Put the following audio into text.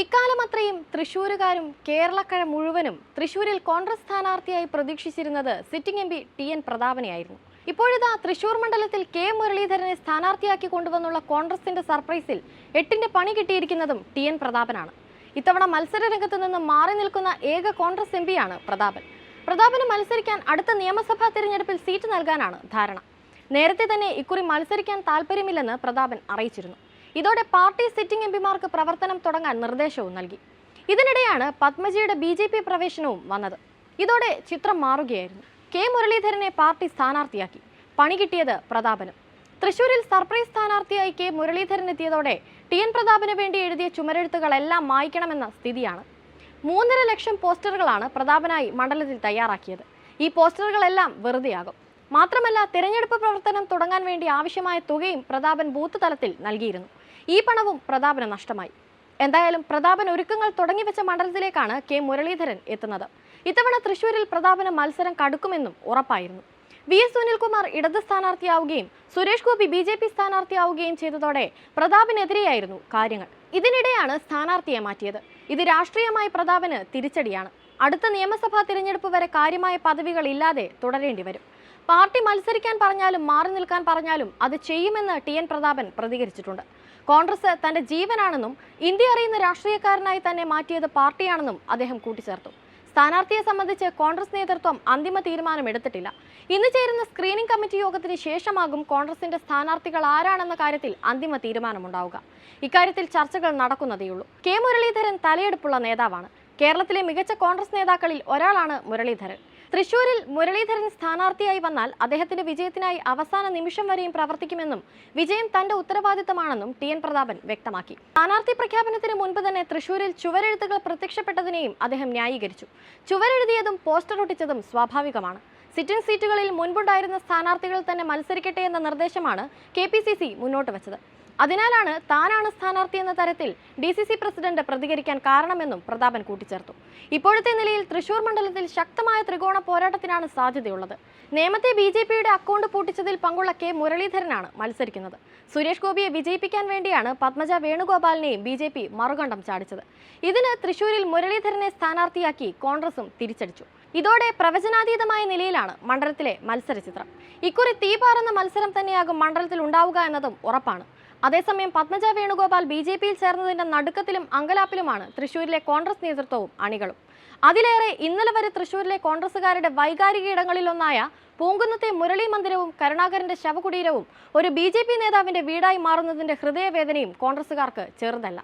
ഇക്കാലം അത്രയും തൃശൂരുകാരും കേരളക്കര മുഴുവനും തൃശ്ശൂരിൽ കോൺഗ്രസ് സ്ഥാനാർത്ഥിയായി പ്രതീക്ഷിച്ചിരുന്നത് sitting M P T N പ്രതാപനെയായിരുന്നു. ഇപ്പോഴിതാ തൃശൂർ മണ്ഡലത്തിൽ കെ മുരളീധരനെ സ്ഥാനാർത്ഥിയാക്കി കൊണ്ടുവന്നുള്ള കോൺഗ്രസിന്റെ സർപ്രൈസിൽ എട്ടിന്റെ പണി കിട്ടിയിരിക്കുന്നതും ടി എൻ പ്രതാപനാണ്. ഇത്തവണ മത്സര രംഗത്ത് നിന്ന് മാറി നിൽക്കുന്ന ഏക കോൺഗ്രസ് എം പിയാണ് പ്രതാപൻ. പ്രതാപന് മത്സരിക്കാൻ അടുത്ത നിയമസഭാ തിരഞ്ഞെടുപ്പിൽ സീറ്റ് നൽകാനാണ് ധാരണ. നേരത്തെ തന്നെ ഇക്കുറി മത്സരിക്കാൻ താല്പര്യമില്ലെന്ന് പ്രതാപൻ അറിയിച്ചിരുന്നു. ഇതോടെ പാർട്ടി സിറ്റിംഗ് എംപിമാർക്ക് പ്രവർത്തനം തുടങ്ങാൻ നിർദ്ദേശവും നൽകി. ഇതിനിടെയാണ് പത്മജിയുടെ ബി പ്രവേശനവും വന്നത്. ഇതോടെ ചിത്രം മാറുകയായിരുന്നു. കെ മുരളീധരനെ പാർട്ടി സ്ഥാനാർത്ഥിയാക്കി. പണി കിട്ടിയത് പ്രതാപനും. തൃശൂരിൽ സർപ്രൈസ് സ്ഥാനാർത്ഥിയായി കെ മുരളീധരൻ എത്തിയതോടെ ടി എൻ പ്രതാപന് വേണ്ടി എഴുതിയ ചുമരെഴുത്തുകളെല്ലാം മായ്ക്കണമെന്ന സ്ഥിതിയാണ്. മൂന്നര ലക്ഷം പോസ്റ്ററുകളാണ് പ്രതാപനായി മണ്ഡലത്തിൽ തയ്യാറാക്കിയത്. ഈ പോസ്റ്ററുകളെല്ലാം വെറുതെയാകും. മാത്രമല്ല തിരഞ്ഞെടുപ്പ് പ്രവർത്തനം തുടങ്ങാൻ വേണ്ടി ആവശ്യമായ തുകയും പ്രതാപൻ ബൂത്ത് തലത്തിൽ നൽകിയിരുന്നു. ഈ പണവും പ്രതാപന് നഷ്ടമായി. എന്തായാലും പ്രതാപൻ ഒരുക്കങ്ങൾ തുടങ്ങിവെച്ച മണ്ഡലത്തിലേക്കാണ് കെ. മുരളീധരൻ എത്തുന്നത്. ഇത്തവണ തൃശൂരിൽ പ്രതാപന് മത്സരം കടുക്കുമെന്നും ഉറപ്പായിരുന്നു. വി. എസ്. സുനിൽകുമാർ ഇടത് സ്ഥാനാർത്ഥിയാവുകയും Suresh Gopi B J P സ്ഥാനാർത്ഥിയാവുകയും ചെയ്തതോടെ പ്രതാപിനെതിരെയായിരുന്നു കാര്യങ്ങൾ. ഇതിനിടെയാണ് സ്ഥാനാർത്ഥിയെ മാറ്റിയത്. ഇത് രാഷ്ട്രീയമായി പ്രതാപന് തിരിച്ചടിയാണ്. അടുത്ത നിയമസഭാ തിരഞ്ഞെടുപ്പ് വരെ കാര്യമായ പദവികൾ ഇല്ലാതെ തുടരേണ്ടി വരും പാർട്ടി മത്സരിക്കാൻ പറഞ്ഞാലും മാറി നിൽക്കാൻ പറഞ്ഞാലും അത് ചെയ്യുമെന്ന് ടി എൻ പ്രതാപൻ പ്രതികരിച്ചിട്ടുണ്ട്. കോൺഗ്രസ് തന്റെ ജീവനാണെന്നും ഇന്ത്യ അറിയുന്ന രാഷ്ട്രീയക്കാരനായി തന്നെ മാറ്റിയത് പാർട്ടിയാണെന്നും അദ്ദേഹം കൂട്ടിച്ചേർത്തു. സ്ഥാനാർത്ഥിയെ സംബന്ധിച്ച് കോൺഗ്രസ് നേതൃത്വം അന്തിമ തീരുമാനം എടുത്തിട്ടില്ല. ഇന്ന് ചേരുന്ന സ്ക്രീനിംഗ് കമ്മിറ്റി യോഗത്തിന് ശേഷമാകും കോൺഗ്രസിന്റെ സ്ഥാനാർത്ഥികൾ ആരാണെന്ന കാര്യത്തിൽ അന്തിമ തീരുമാനമുണ്ടാവുക. ഇക്കാര്യത്തിൽ ചർച്ചകൾ നടക്കുന്നതേയുള്ളൂ. കെ മുരളീധരൻ തലയെടുപ്പുള്ള നേതാവാണ്. കേരളത്തിലെ മികച്ച കോൺഗ്രസ് നേതാക്കളിൽ ഒരാളാണ് മുരളീധരൻ. തൃശൂരിൽ മുരളീധരൻ സ്ഥാനാർത്ഥിയായി വന്നാൽ അദ്ദേഹത്തിന്റെ വിജയത്തിനായി അവസാന നിമിഷം വരെയും പ്രവർത്തിക്കുമെന്നും വിജയം തന്റെ ഉത്തരവാദിത്തമാണെന്നും ടി എൻ പ്രതാപൻ വ്യക്തമാക്കി. സ്ഥാനാർത്ഥി പ്രഖ്യാപനത്തിന് മുൻപ് തന്നെ തൃശൂരിൽ ചുവരെഴുത്തുകൾ പ്രത്യക്ഷപ്പെട്ടതിനെയും അദ്ദേഹം ന്യായീകരിച്ചു. ചുവരെഴുതിയതും പോസ്റ്റർ ഒട്ടിച്ചതും സ്വാഭാവികമാണ്. സിറ്റിംഗ് സീറ്റുകളിൽ മുൻപുണ്ടായിരുന്ന സ്ഥാനാർത്ഥികൾ തന്നെ മത്സരിക്കട്ടെ എന്ന നിർദ്ദേശമാണ് കെ മുന്നോട്ട് വെച്ചത്. അതിനാലാണ് താനാണ് സ്ഥാനാർത്ഥി എന്ന തരത്തിൽ ഡി സി സി പ്രസിഡന്റ് പ്രതികരിക്കാൻ കാരണമെന്നും പ്രതാപൻ കൂട്ടിച്ചേർത്തു. ഇപ്പോഴത്തെ നിലയിൽ തൃശൂർ മണ്ഡലത്തിൽ ശക്തമായ ത്രികോണ പോരാട്ടത്തിനാണ് സാധ്യതയുള്ളത്. നേമത്തെ ബി ജെ പിയുടെ അക്കൗണ്ട് പൂട്ടിച്ചതിൽ പങ്കുള്ള കെ മുരളീധരനാണ് മത്സരിക്കുന്നത്. സുരേഷ് ഗോപിയെ വിജയിപ്പിക്കാൻ വേണ്ടിയാണ് പത്മജ വേണുഗോപാലിനെയും ബി ജെ പി മറുകണ്ഠം ചാടിച്ചത്. ഇതിന് തൃശൂരിൽ മുരളീധരനെ സ്ഥാനാർത്ഥിയാക്കി കോൺഗ്രസും തിരിച്ചടിച്ചു. ഇതോടെ പ്രവചനാതീതമായ നിലയിലാണ് മണ്ഡലത്തിലെ മത്സര ചിത്രം ഇക്കുറി തീപാറുന്ന മത്സരം തന്നെയാകും മണ്ഡലത്തിൽ ഉണ്ടാവുക എന്നതും ഉറപ്പാണ്. അതേസമയം പത്മജ വേണുഗോപാൽ ബി ജെ പിയിൽ ചേർന്നതിന്റെ നടുക്കത്തിലും അങ്കലാപ്പിലുമാണ് തൃശൂരിലെ കോൺഗ്രസ് നേതൃത്വവും അണികളും. അതിലേറെ ഇന്നലെ വരെ തൃശൂരിലെ കോൺഗ്രസുകാരുടെ വൈകാരിക ഇടങ്ങളിലൊന്നായ പൂങ്കുന്നത്തെ മുരളി മന്ദിരവും കരുണാകരന്റെ ശവകുടീരവും ഒരു ബി നേതാവിന്റെ വീടായി മാറുന്നതിന്റെ ഹൃദയവേദനയും കോൺഗ്രസുകാർക്ക് ചെറുതല്ല.